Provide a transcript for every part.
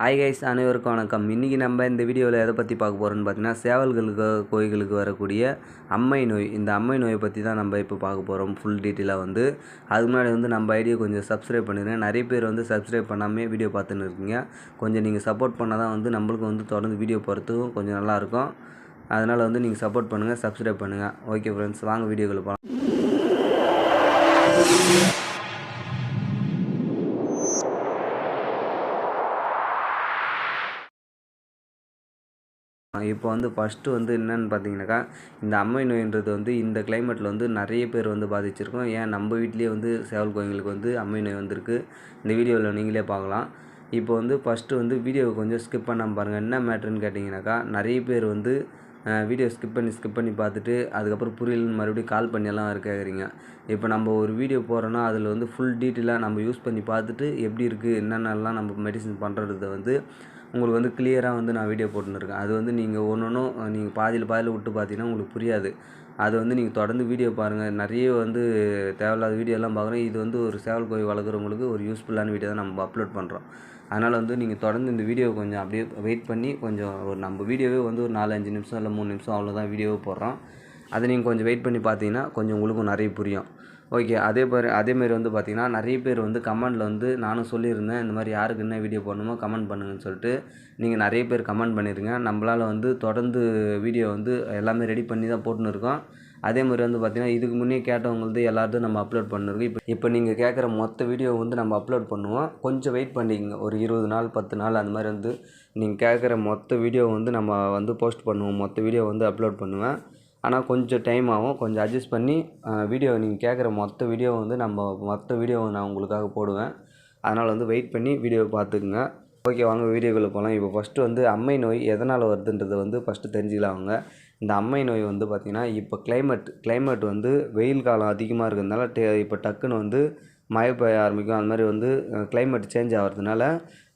Hi guys அனைவருக்கும் வணக்கம். இன்றைக்கி நம்ம இந்த வீடியோவில் எதை பற்றி பார்க்க போகிறோன்னு பார்த்தீங்கன்னா சேவல்களுக்கு கோயில்களுக்கு வரக்கூடிய அம்மை நோய். இந்த அம்மை நோயை பற்றி தான் நம்ம இப்போ பார்க்க போகிறோம் ஃபுல் டீட்டெயிலாக வந்து. அதுக்கு முன்னாடி வந்து நம்ம ஐடியா கொஞ்சம் சப்ஸ்கிரைப் பண்ணிடுங்க நிறைய பேர் வந்து சப்ஸ்கிரைப் பண்ணாமே வீடியோ பார்த்துன்னு இருக்கீங்க. கொஞ்சம் நீங்கள் சப்போர்ட் பண்ணால் தான் வந்து நம்மளுக்கு வந்து தொடர்ந்து வீடியோ போகிறதுக்கும் கொஞ்சம் நல்லாயிருக்கும் அதனால் வந்து நீங்கள் சப்போர்ட் பண்ணுங்கள் சப்ஸ்கிரைப் பண்ணுங்கள் ஓகே ஃப்ரெண்ட்ஸ் வாங்க வீடியோக்குள்ள போகலாம் இப்போ வந்து ஃபஸ்ட்டு வந்து என்னன்னு பார்த்தீங்கன்னாக்கா இந்த அம்மை நோயின்றது வந்து இந்த கிளைமேட்டில் வந்து நிறைய பேர் வந்து பாதிச்சிருக்கோம். ஏன்? நம்ம வீட்லேயே வந்து சேவல் கோயிலுக்கு வந்து அம்மை நோய் வந்திருக்கு. இந்த வீடியோவில் நீங்களே பார்க்கலாம். இப்போ வந்து ஃபஸ்ட்டு வந்து வீடியோவை கொஞ்சம் ஸ்கிப் பண்ணாமல் பாருங்கள் என்ன மேட்ருன்னு கேட்டிங்கனாக்கா நிறைய பேர் வந்து வீடியோ ஸ்கிப் பண்ணி ஸ்கிப் பண்ணி பார்த்துட்டு அதுக்கப்புறம் புரியலன்னு மறுபடியும் கால் பண்ணியெல்லாம் கேட்குறீங்க இப்போ நம்ம ஒரு வீடியோ போகிறோன்னா அதில் வந்து ஃபுல் டீட்டெயிலாக நம்ம யூஸ் பண்ணி பார்த்துட்டு எப்படி இருக்குது என்னென்னலாம் நம்ம மெடிசன் பண்ணுறத வந்து உங்களுக்கு வந்து கிளியராக வந்து நான் வீடியோ போட்டுருக்கேன் அது வந்து நீங்கள் ஒன்று ஒன்றும் நீங்கள் பாதியில் பாதியில் விட்டு பார்த்தீங்கன்னா உங்களுக்கு புரியாது. அதை வந்து நீங்கள் தொடர்ந்து வீடியோ பாருங்கள் நிறைய வந்து தேவையில்லாத வீடியோலாம் பார்க்குறோம் இது வந்து ஒரு சேவல் கோழி வளர்க்குறவங்களுக்கு ஒரு யூஸ்ஃபுல்லான வீடியோ தான் நம்ம அப்லோட் பண்ணுறோம் அதனால் வந்து நீங்கள் தொடர்ந்து இந்த வீடியோ கொஞ்சம் அப்படியே வெயிட் பண்ணி கொஞ்சம் ஒரு நம்ம வீடியோவே வந்து ஒரு நாலு அஞ்சு நிமிஷம் இல்லை மூணு நிமிஷம் அவ்வளோதான் வீடியோவே போடுறோம். அதை நீங்கள் கொஞ்சம் வெயிட் பண்ணி பார்த்தீங்கன்னா கொஞ்சம் உங்களுக்கும் நிறைய புரியும். ஓகே அதே மாதிரி அதேமாரி வந்து பார்த்திங்கன்னா நிறைய பேர் வந்து கமெண்ட்டில் வந்து நானும் சொல்லியிருந்தேன் இந்த மாதிரி யாருக்கு என்ன வீடியோ போடணுமோ கமெண்ட் பண்ணுங்கன்னு சொல்லிட்டு. நீங்கள் நிறைய பேர் கமெண்ட் பண்ணிடுங்க நம்மளால் வந்து தொடர்ந்து வீடியோ வந்து எல்லாமே ரெடி பண்ணி தான் போட்டுன்னு இருக்கோம். அதே மாதிரி வந்து பார்த்திங்கன்னா இதுக்கு முன்னே கேட்டவங்களுக்கு எல்லாத்தையும் நம்ம அப்லோட் பண்ணிருக்கோம். இப்போ இப்போ நீங்கள் கேட்குற மொத்த வீடியோ வந்து நம்ம அப்லோட் பண்ணுவோம். கொஞ்சம் வெயிட் பண்ணிக்கங்க. ஒரு இருபது நாள் பத்து நாள் அந்த மாதிரி வந்து நீங்கள் கேட்குற மொத்த வீடியோ வந்து நம்ம வந்து போஸ்ட் பண்ணுவோம். மொத்த வீடியோ வந்து அப்லோட் பண்ணுவேன். ஆனால் கொஞ்சம் டைம் ஆகும். கொஞ்சம் அட்ஜஸ்ட் பண்ணி வீடியோ நீங்கள் கேட்குற மொத்த வீடியோ வந்து நம்ம மொத்த வீடியோ நான் உங்களுக்காக போடுவேன். அதனால் வந்து வெயிட் பண்ணி வீடியோவை பார்த்துக்குங்க. ஓகே வாங்க வீடியோக்குள்ளே போகலாம் இப்போ ஃபஸ்ட்டு வந்து அம்மை நோய் எதனால் வருதுன்றதை வந்து ஃபஸ்ட்டு தெரிஞ்சுக்கலாம் அவங்க. இந்த அம்மை நோய் வந்து பார்த்திங்கன்னா இப்போ கிளைமேட் கிளைமேட் வந்து வெயில் காலம் அதிகமாக இருக்கிறதுனால டே இப்போ டக்குன்னு வந்து மழை பெய்ய ஆரம்பிக்கும். அந்த மாதிரி வந்து கிளைமேட் சேஞ்ச் ஆகிறதுனால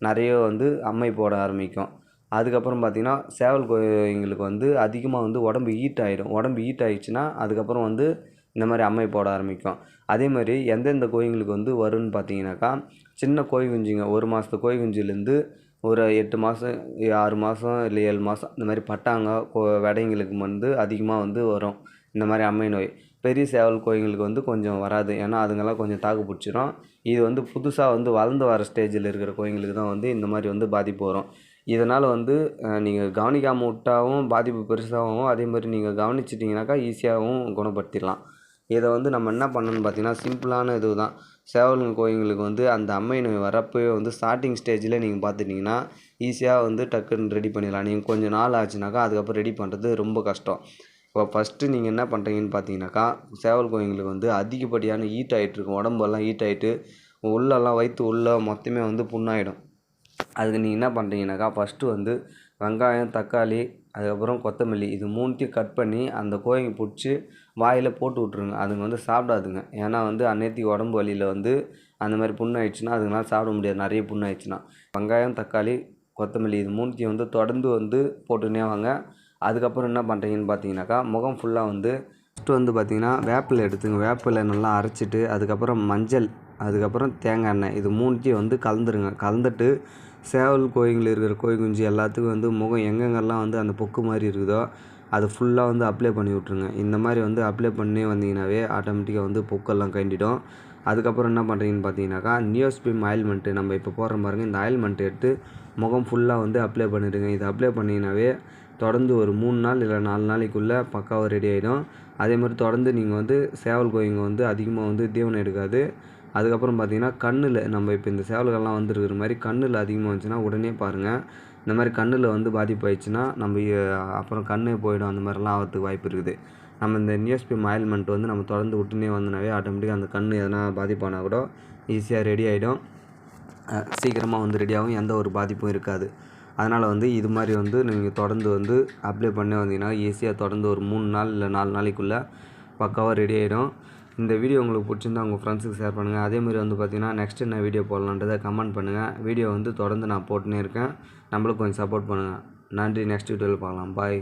நிறைய வந்து அம்மை போட ஆரம்பிக்கும். அதுக்கப்புறம் பார்த்திங்கன்னா சேவல் கோழிங்களுக்கு வந்து அதிகமாக வந்து உடம்பு ஹீட் ஆகிடும் உடம்பு ஹீட் ஆகிடுச்சின்னா அதுக்கப்புறம் வந்து இந்த மாதிரி அம்மை போட ஆரம்பிக்கும். அதே மாதிரி எந்தெந்த கோழிங்களுக்கு வந்து வரும்னு பார்த்தீங்கன்னாக்கா சின்ன கோழி குஞ்சுங்க ஒரு மாதத்து கோழி குஞ்சுலேருந்து ஒரு எட்டு மாதம் ஆறு மாதம் இல்லை ஏழு மாதம் இந்த மாதிரி பட்டாங்க கோ விடைங்களுக்கு வந்து அதிகமாக வந்து வரும் இந்த மாதிரி அம்மை நோய். பெரிய சேவல் கோழிங்களுக்கு வந்து கொஞ்சம் வராது. ஏன்னா அதுங்கெல்லாம் கொஞ்சம் தாக்கு பிடிச்சிரும். இது வந்து புதுசாக வந்து வளர்ந்து வர ஸ்டேஜில் இருக்கிற கோழிங்களுக்கு தான் வந்து இந்த மாதிரி வந்து பாதிப்பு வரும். இதனால் வந்து நீங்கள் கவனிக்காமல் விட்டாவும் பாதிப்பு பெருசாகவும் அதே மாதிரி நீங்கள் கவனிச்சிட்டிங்கனாக்கா ஈஸியாகவும் குணப்படுத்திடலாம். இதை வந்து நம்ம என்ன பண்ணணும்னு பார்த்தீங்கன்னா சிம்பிளான இது தான். சேவலுங்க கோயிலுக்கு வந்து அந்த அம்மை நோய் வரப்போவே வந்து ஸ்டார்டிங் ஸ்டேஜில் நீங்கள் பார்த்துட்டிங்கன்னா ஈஸியாக வந்து டக்குன்னு ரெடி பண்ணிடலாம். நீங்கள் கொஞ்சம் நாள் ஆச்சுனாக்கா அதுக்கப்புறம் ரெடி பண்ணுறது ரொம்ப கஷ்டம். இப்போ ஃபஸ்ட்டு நீங்கள் என்ன பண்ணுறீங்கன்னு பார்த்தீங்கன்னாக்கா சேவல் கோயிங்களுக்கு வந்து அதிகப்படியான ஹீட் ஆகிட்டுருக்கும் உடம்பெல்லாம் ஹீட் ஆகிட்டு உள்ளெல்லாம் வயிற்று உள்ளே மொத்தமே வந்து புண்ணாயிடும். அதுக்கு நீங்கள் என்ன பண்ணுறீங்கனாக்கா ஃபஸ்ட்டு வந்து வெங்காயம் தக்காளி அதுக்கப்புறம் கொத்தமல்லி இது மூணுத்தையும் கட் பண்ணி அந்த கோழிங்க பிடிச்சி வாயில் போட்டு விட்ருங்க அதுங்க வந்து சாப்பிடாதுங்க. ஏன்னா வந்து அன்னையத்துக்கு உடம்பு வலியில் வந்து அந்த மாதிரி புண்ணாயிடுச்சுன்னா அதுங்களால சாப்பிட முடியாது. நிறைய புண்ணாயிடுச்சுன்னா. வெங்காயம் தக்காளி கொத்தமல்லி இது மூணுத்தையும் வந்து தொடர்ந்து வந்து போட்டுனே வாங்க. அதுக்கப்புறம் என்ன பண்ணுறீங்கன்னு பார்த்தீங்கன்னாக்கா முகம் ஃபுல்லாக வந்து ஃபஸ்ட்டு வந்து பார்த்திங்கன்னா வேப்பிலை எடுத்துங்க. வேப்பிலை நல்லா அரைச்சிட்டு அதுக்கப்புறம் மஞ்சள் அதுக்கப்புறம் தேங்காய் எண்ணெய் இது மூணுத்தையும் வந்து கலந்துருங்க. கலந்துட்டு சேவல் கோழிங்கள் இருக்கிற கோழி குஞ்சு எல்லாத்துக்கும் வந்து முகம் எங்கெங்கெல்லாம் வந்து அந்த பொக்கு மாதிரி இருக்குதோ அது ஃபுல்லாக வந்து அப்ளை பண்ணி விட்ருங்க இந்த மாதிரி வந்து அப்ளை பண்ணி வந்தீங்கன்னாவே ஆட்டோமேட்டிக்காக வந்து பொக்கெல்லாம் கண்டிடும். அதுக்கப்புறம் என்ன பண்ணுறீங்கன்னு பார்த்தீங்கன்னாக்கா நியோஸ்பிம் ஆயில்மெண்ட்டு நம்ம இப்போ போடுற பாருங்க இந்த ஆயில்மெண்ட் எடுத்து முகம் ஃபுல்லாக வந்து அப்ளை பண்ணிடுங்க. இது அப்ளை பண்ணிங்கனாவே தொடர்ந்து ஒரு மூணு நாள் இல்லை நாலு நாளைக்குள்ளே பக்காவாக ரெடி ஆகிடும் அதே மாதிரி தொடர்ந்து நீங்கள் வந்து சேவல் கோயிங்க வந்து அதிகமாக வந்து தீவனம் எடுக்காது. அதுக்கப்புறம் பார்த்திங்கன்னா கண்ணில் நம்ம இப்போ இந்த சேவல்கள்லாம் வந்துருக்கிற மாதிரி கண்ணில் அதிகமாக வந்துச்சுன்னா உடனே பாருங்கள் இந்த மாதிரி கண்ணில் வந்து பாதிப்பு ஆயிடுச்சுன்னா நம்ம அப்புறம் கண்ணே போயிடும். அந்த மாதிரிலாம் ஆகிறதுக்கு வாய்ப்பு இருக்குது. நம்ம இந்த நியூஸ்பிம் ஆயில்மெண்ட் வந்து நம்ம தொடர்ந்து விட்டுனே வந்தனாவே ஆட்டோமேட்டிக்காக அந்த கண் எதனா பாதிப்பானால் கூட ஈஸியாக ரெடி ஆகிடும் சீக்கிரமாக வந்து ரெடியாகவும் எந்த ஒரு பாதிப்பும் இருக்காது. அதனால் வந்து இது மாதிரி வந்து நீங்கள் தொடர்ந்து வந்து அப்ளை பண்ணி வந்தீங்கன்னா ஈஸியாக தொடர்ந்து ஒரு மூணு நாள் இல்லை நாலு நாளைக்குள்ளே பக்காவாக ரெடி ஆகிடும் இந்த வீடியோ உங்களுக்கு பிடிச்சிருந்தா உங்கள் ஃப்ரெண்ட்ஸுக்கு ஷேர் பண்ணுங்கள் அதேமாதிரி வந்து பார்த்திங்கன்னா நெக்ஸ்ட் என்ன வீடியோ போடலான்றதை கமெண்ட் பண்ணுங்கள் வீடியோ வந்து தொடர்ந்து நான் போட்டுனே இருக்கேன். நம்மளுக்கு கொஞ்சம் சப்போர்ட் பண்ணுங்கள் நன்றி. நெக்ஸ்ட் வீடியோவில் பார்க்கலாம். பாய்